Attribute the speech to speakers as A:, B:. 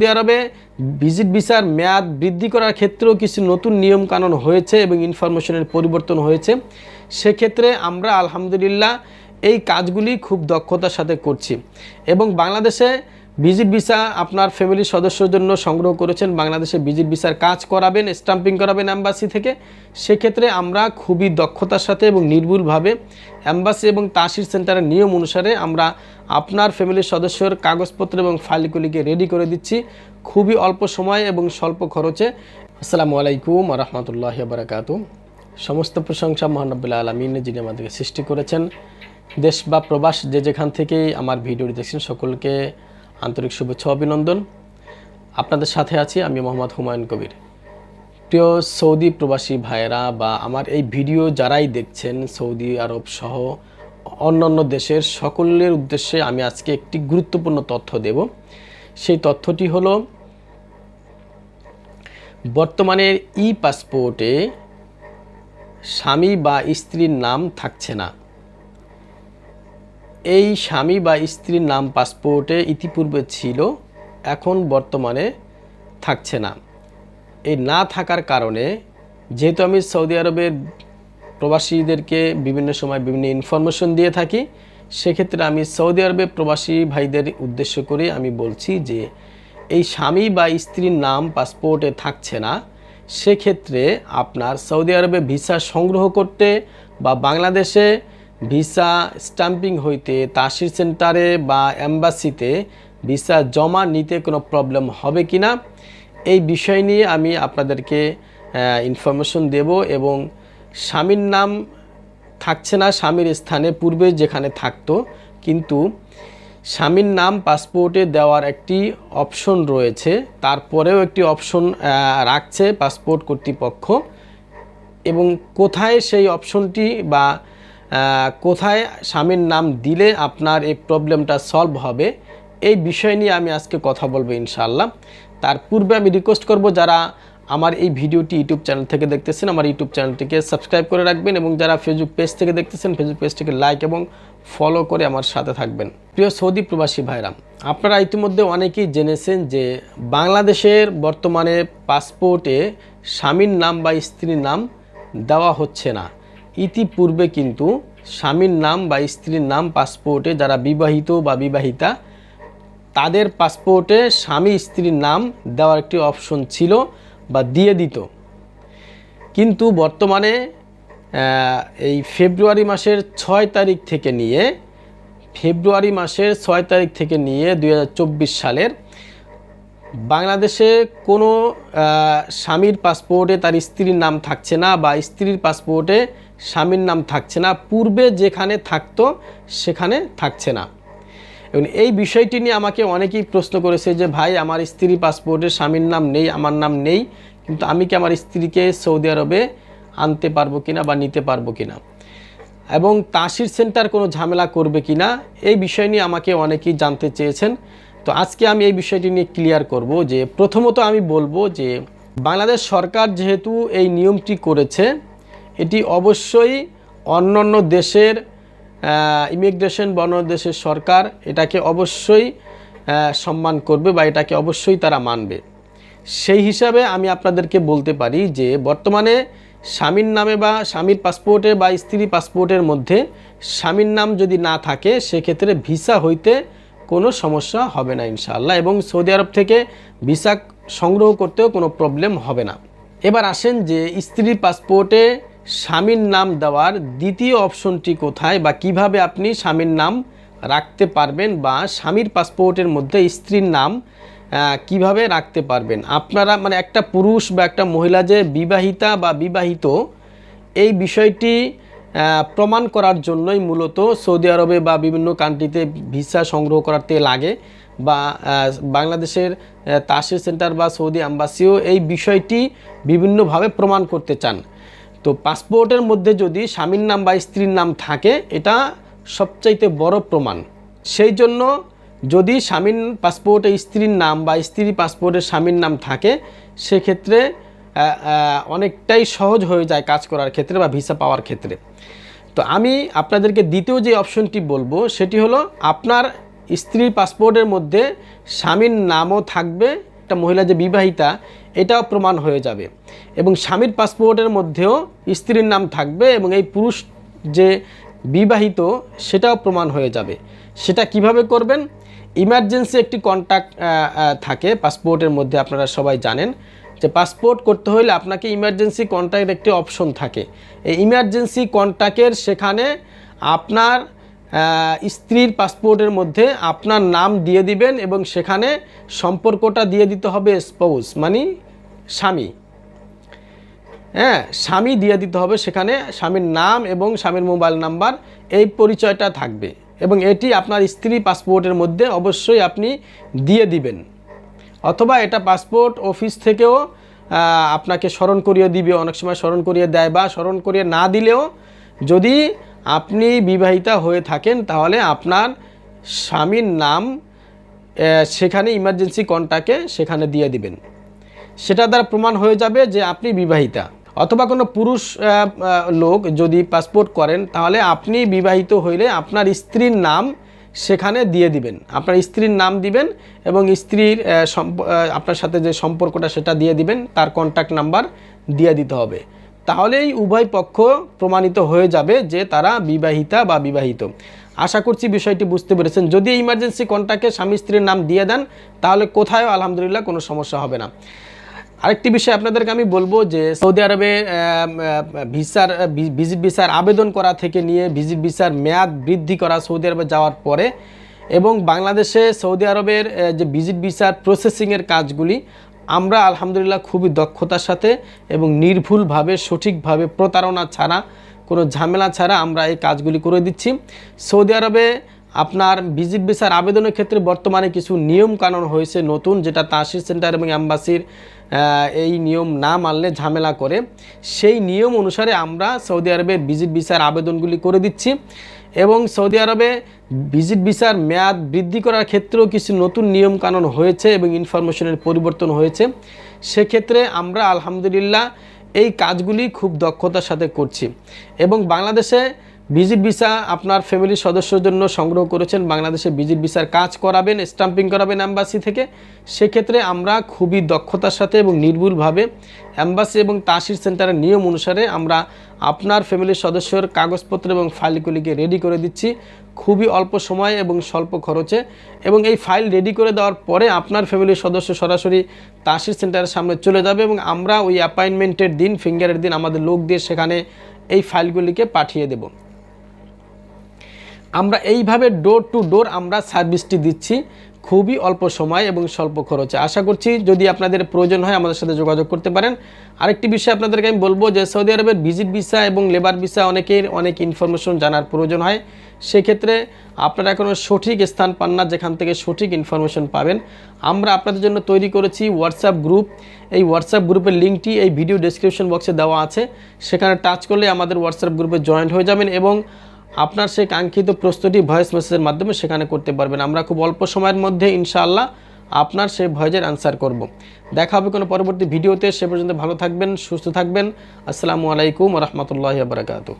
A: Saudi আরবে visit ভিসার মেয়াদ বৃদ্ধি করার ক্ষেত্রেও কিছু নতুন নিয়ম কানুন হয়েছে এবং ইনফরমেশনের পরিবর্তন হয়েছে। সেক্ষেত্রে আমরা আলহামদুলিল্লাহ এই কাজগুলি খুব দক্ষতার সাথে করছি। এবং বাংলাদেশে ভিজিট ভিসা আপনার ফ্যামিলির সদস্যর জন্য সংগ্রহ করেছেন। বাংলাদেশে ভিজিট ভিসার কাজ করাবেন, স্টাম্পিং করাবেন অ্যাম্বাসি থেকে। সেক্ষেত্রে আমরা খুবই দক্ষতার সাথে এবং নির্ভুলভাবে অ্যাম্বাসি এবং তাসির সেন্টারের নিয়ম অনুসারে আমরা আপনার ফ্যামিলির সদস্যর কাগজপত্র এবং ফাইলগুলিকে রেডি করে দিচ্ছি। খুবই অল্প সময় এবং স্বল্প খরচে। আসসালামু আলাইকুম রহমতুল্লাহ বারাকাতু সমস্ত প্রশংসা মহানবুল্লাহ আলমিন যিনি আমাদেরকে সৃষ্টি করেছেন। দেশ বা প্রবাস যে যেখান থেকেই আমার ভিডিওটি দেখছেন, সকলকে আন্তরিক শুভেচ্ছা অভিনন্দন। আপনাদের সাথে আছি আমি মোহাম্মদ হুমায়ুন কবির। প্রিয় সৌদি প্রবাসী ভাইয়েরা বা আমার এই ভিডিও যারাই দেখছেন, সৌদি আরব সহ অন্যান্য দেশের সকলের উদ্দেশ্যে আমি আজকে একটি গুরুত্বপূর্ণ তথ্য দেব। সেই তথ্যটি হলো বর্তমানের ই পাসপোর্টে স্বামী বা স্ত্রীর নাম থাকছে না। এই স্বামী বা স্ত্রীর নাম পাসপোর্টে ইতিপূর্বে ছিল, এখন বর্তমানে থাকছে না। এই না থাকার কারণে, যেহেতু আমি সৌদি আরবের প্রবাসীদেরকে বিভিন্ন সময় বিভিন্ন ইনফরমেশন দিয়ে থাকি, সেক্ষেত্রে আমি সৌদি আরবে প্রবাসী ভাইদের উদ্দেশ্য করে আমি বলছি যে, এই স্বামী বা স্ত্রীর নাম পাসপোর্টে থাকছে না, সেক্ষেত্রে আপনার সৌদি আরবে ভিসা সংগ্রহ করতে বা বাংলাদেশে ভিসা স্টাম্পিং হইতে তাসির সেন্টারে বা অ্যাম্বাসিতে ভিসা জমা নিতে কোনো প্রবলেম হবে কি না এই বিষয় নিয়ে আমি আপনাদেরকে ইনফরমেশন দেব এবং স্বামীর নাম থাকছে না, স্বামীর স্থানে পূর্বে যেখানে থাকতো, কিন্তু স্বামীর নাম পাসপোর্টে দেওয়ার একটি অপশন রয়েছে, তারপরেও একটি অপশন রাখছে পাসপোর্ট কর্তৃপক্ষ এবং কোথায় সেই অপশনটি বা কোথায় স্বামীর নাম দিলে আপনার এই প্রবলেমটা সলভ হবে, এই বিষয় নিয়ে আমি আজকে কথা বলব ইনশাআল্লাহ। তার পূর্বে আমি রিকোয়েস্ট করব যারা আমার এই ভিডিওটি ইউটিউব চ্যানেল থেকে দেখতেছেন, আমার ইউটিউব চ্যানেলটিকে সাবস্ক্রাইব করে রাখবেন এবং যারা ফেসবুক পেজ থেকে দেখতেছেন ফেসবুক পেজটিকে লাইক এবং ফলো করে আমার সাথে থাকবেন। প্রিয় সৌদি প্রবাসী ভাইরা, আপনারা ইতিমধ্যে অনেকেই জেনেছেন যে বাংলাদেশের বর্তমানে পাসপোর্টে স্বামীর নাম বা স্ত্রীর নাম দেওয়া হচ্ছে না। ইতিপূর্বে কিন্তু স্বামীর নাম বা স্ত্রীর নাম পাসপোর্টে যারা বিবাহিত বা বিবাহিতা, তাদের পাসপোর্টে স্বামী স্ত্রীর নাম দেওয়ার একটি অপশন ছিল বা দিয়ে দিত। কিন্তু বর্তমানে এই ফেব্রুয়ারি মাসের ছয় তারিখ থেকে নিয়ে, ফেব্রুয়ারি মাসের ছয় তারিখ থেকে নিয়ে দু হাজার চব্বিশ সালের বাংলাদেশে কোনো স্বামীর পাসপোর্টে তার স্ত্রীর নাম থাকছে না বা স্ত্রীর পাসপোর্টে স্বামীর নাম থাকছে না, পূর্বে যেখানে থাকতো সেখানে থাকছে না। এবং এই বিষয়টি নিয়ে আমাকে অনেকেই প্রশ্ন করেছে যে, ভাই, আমার স্ত্রী পাসপোর্টে স্বামীর নাম নেই, আমার নাম নেই, কিন্তু আমি কি আমার স্ত্রীকে সৌদি আরবে আনতে পারব কিনা বা নিতে পারব কিনা? এবং তাসির সেন্টার কোনো ঝামেলা করবে কিনা, এই বিষয় নিয়ে আমাকে অনেকেই জানতে চেয়েছেন। তো আজকে আমি এই বিষয়টি নিয়ে ক্লিয়ার করব যে, প্রথমত আমি বলব যে, বাংলাদেশ সরকার যেহেতু এই নিয়মটি করেছে এটি অবশ্যই অন্যান্য দেশের ইমিগ্রেশন বা অন্য দেশের সরকার এটাকে অবশ্যই সম্মান করবে বা এটাকে অবশ্যই তারা মানবে। সেই হিসাবে আমি আপনাদেরকে বলতে পারি যে বর্তমানে স্বামীর নামে বা স্বামীর পাসপোর্টে বা স্ত্রী পাসপোর্টের মধ্যে স্বামীর নাম যদি না থাকে, সেক্ষেত্রে ভিসা হইতে কোনো সমস্যা হবে না ইনশাআল্লাহ এবং সৌদি আরব থেকে ভিসা সংগ্রহ করতেও কোনো প্রবলেম হবে না। এবার আসেন যে স্ত্রীর পাসপোর্টে স্বামীর নাম দেওয়ার দ্বিতীয় অপশনটি কোথায় বা কীভাবে আপনি স্বামীর নাম রাখতে পারবেন বা স্বামীর পাসপোর্টের মধ্যে স্ত্রীর নাম কীভাবে রাখতে পারবেন? আপনারা মানে একটা পুরুষ বা একটা মহিলা যে বিবাহিতা বা বিবাহিত, এই বিষয়টি প্রমাণ করার জন্যই মূলত সৌদি আরবে বা বিভিন্ন কান্ট্রিতে ভিসা সংগ্রহ করাতে লাগে বা বাংলাদেশের তাসির সেন্টার বা সৌদি আম্বাসিও এই বিষয়টি বিভিন্নভাবে প্রমাণ করতে চান। তো পাসপোর্টের মধ্যে যদি স্বামীর নাম বা স্ত্রীর নাম থাকে, এটা সবচাইতে বড় প্রমাণ। সেই জন্য যদি স্বামীর পাসপোর্টে স্ত্রীর নাম বা স্ত্রী পাসপোর্টে স্বামীর নাম থাকে, সেক্ষেত্রে অনেকটাই সহজ হয়ে যায় কাজ করার ক্ষেত্রে বা ভিসা পাওয়ার ক্ষেত্রে। তো আমি আপনাদেরকে দ্বিতীয় যে অপশনটি বলব, সেটি হলো আপনার স্ত্রীর পাসপোর্টের মধ্যে স্বামীর নামও থাকবে। একটা মহিলা যে বিবাহিতা এটাও প্রমাণ হয়ে যাবে। এবং স্বামীর পাসপোর্টের মধ্যেও স্ত্রীর নাম থাকবে এবং এই পুরুষ যে বিবাহিত, সেটাও প্রমাণ হয়ে যাবে। সেটা কীভাবে করবেন? ইমার্জেন্সি একটি কন্ট্যাক্ট থাকে পাসপোর্টের মধ্যে, আপনারা সবাই জানেন। যে পাসপোর্ট করতে হলে আপনাকে ইমার্জেন্সি কন্ট্যাক্ট একটি অপশন থাকে। এই ইমার্জেন্সি কন্ট্যাক্টের সেখানে আপনার স্ত্রীর পাসপোর্টের মধ্যে আপনার নাম দিয়ে দিবেন এবং সেখানে সম্পর্কটা দিয়ে দিতে হবে স্পৌস মানে স্বামী। হ্যাঁ স্বামী দিয়ে দিতে হবে সেখানে স্বামীর নাম এবং স্বামীর মোবাইল নাম্বার, এই পরিচয়টা থাকবে। এবং এটি আপনার স্ত্রী পাসপোর্টের মধ্যে অবশ্যই আপনি দিয়ে দিবেন। অথবা এটা পাসপোর্ট অফিস থেকেও আপনাকে স্মরণ করিয়ে দিবে, অনেক সময় স্মরণ করিয়ে দেয় বা স্মরণ করিয়ে না দিলেও যদি আপনি বিবাহিতা হয়ে থাকেন, তাহলে আপনার স্বামীর নাম সেখানে ইমার্জেন্সি কন্টাকে সেখানে দিয়ে দিবেন। সেটা দ্বারা প্রমাণ হয়ে যাবে যে আপনি বিবাহিতা। অথবা কোনো পুরুষ লোক যদি পাসপোর্ট করেন, তাহলে আপনি বিবাহিত হইলে আপনার স্ত্রীর নাম সেখানে দিয়ে দিবেন। আপনার স্ত্রীর নাম দিবেন এবং স্ত্রীর আপনার সাথে যে সম্পর্কটা সেটা দিয়ে দিবেন, তার কন্ট্যাক্ট নাম্বার দিয়ে দিতে হবে। তাহলেই উভয় পক্ষ প্রমাণিত হয়ে যাবে যে তারা বিবাহিতা বা বিবাহিত। আশা করছি বিষয়টি বুঝতে পেরেছেন। যদি ইমার্জেন্সি কন্ট্যাক্টে স্বামী স্ত্রীর নাম দিয়ে দেন, তাহলে কোথাও আলহামদুলিল্লাহ কোনো সমস্যা হবে না। আরেকটি বিষয় আপনাদেরকে আমি বলব যে, সৌদি আরবে ভিসার ভিজিট ভিসার আবেদন করা থেকে নিয়ে ভিজিট ভিসার মেয়াদ বৃদ্ধি করা সৌদি আরবে যাওয়ার পরে এবং বাংলাদেশে সৌদি আরবের যে ভিজিট ভিসার প্রসেসিংয়ের কাজগুলি আমরা আলহামদুলিল্লাহ খুবই দক্ষতার সাথে এবং নির্ভুলভাবে, সঠিকভাবে প্রতারণা ছাড়া, কোনো ঝামেলা ছাড়া আমরা এই কাজগুলি করে দিচ্ছি। সৌদি আরবে আপনার ভিজিট ভিসার আবেদনের ক্ষেত্রে বর্তমানে কিছু নিয়ম কানুন হয়েছে নতুন, যেটা তাসির সেন্টার এবং অ্যাম্বাসির এই নিয়ম না মানলে ঝামেলা করে। সেই নিয়ম অনুসারে আমরা সৌদি আরবে ভিজিট ভিসার আবেদনগুলি করে দিচ্ছি। এবং সৌদি আরবে ভিজিট ভিসার মেয়াদ বৃদ্ধি করার ক্ষেত্রেও কিছু নতুন নিয়ম কানুন হয়েছে এবং ইনফরমেশনের পরিবর্তন হয়েছে। সেক্ষেত্রে আমরা আলহামদুলিল্লাহ এই কাজগুলি খুব দক্ষতার সাথে করছি। এবং বাংলাদেশে ভিজিট ভিসা আপনার ফ্যামিলির সদস্যর জন্য সংগ্রহ করেছেন। বাংলাদেশে ভিজিট ভিসার কাজ করাবেন, স্টাম্পিং করাবেন অ্যাম্বাসি থেকে। সেক্ষেত্রে আমরা খুবই দক্ষতার সাথে এবং নির্ভুলভাবে অ্যাম্বাসি এবং তাসির সেন্টারের নিয়ম অনুসারে আমরা আপনার ফ্যামিলির সদস্যর কাগজপত্র এবং ফাইলগুলিকে রেডি করে দিচ্ছি। খুবই অল্প সময় এবং স্বল্প খরচে এবং এই ফাইল রেডি করে দেওয়ার পরে আপনার ফ্যামিলির সদস্য সরাসরি তাসির সেন্টারের সামনে চলে যাবে এবং আমরা ওই অ্যাপয়েন্টমেন্টের দিন ফিঙ্গারের দিন আমাদের লোক দিয়ে সেখানে এই ফাইলগুলিকে পাঠিয়ে দেব। আমরা এইভাবে ডোর টু ডোর আমরা সার্ভিসটি দিচ্ছি খুবই অল্প সময় এবং স্বল্প খরচে। আশা করছি যদি আপনাদের প্রয়োজন হয় আমাদের সাথে যোগাযোগ করতে পারেন। আরেকটি বিষয় আপনাদেরকে আমি বলব যে সৌদি আরবের ভিজিট ভিসা এবং লেবার ভিসা অনেকের অনেক ইনফরমেশন জানার প্রয়োজন হয়। সেক্ষেত্রে আপনারা কোনো সঠিক স্থান পান না, যেখান থেকে সঠিক ইনফরমেশন পাবেন। আমরা আপনাদের জন্য তৈরি করেছি হোয়াটসঅ্যাপ গ্রুপ এই হোয়াটসঅ্যাপ গ্রুপের লিঙ্কটি এই ভিডিও ডেসক্রিপশন বক্সে দেওয়া আছে। সেখানে টাচ করলে আমাদের হোয়াটসঅ্যাপ গ্রুপে জয়েন্ট হয়ে যাবেন এবং আপনার সেই কাঙ্ক্ষিত প্রস্তুতি ভয়েস মেসেজের মাধ্যমে সেখানে করতে পারবেন। আমরা খুব অল্প সময়ের মধ্যে ইনশাআল্লাহ আপনার সেই ভয়েসের অ্যান্সার করব। দেখা হবে কোনো পরবর্তী ভিডিওতে। সে পর্যন্ত ভালো থাকবেন, সুস্থ থাকবেন। আসসালামু আলাইকুম রহমতুল্লাহ বারকাতু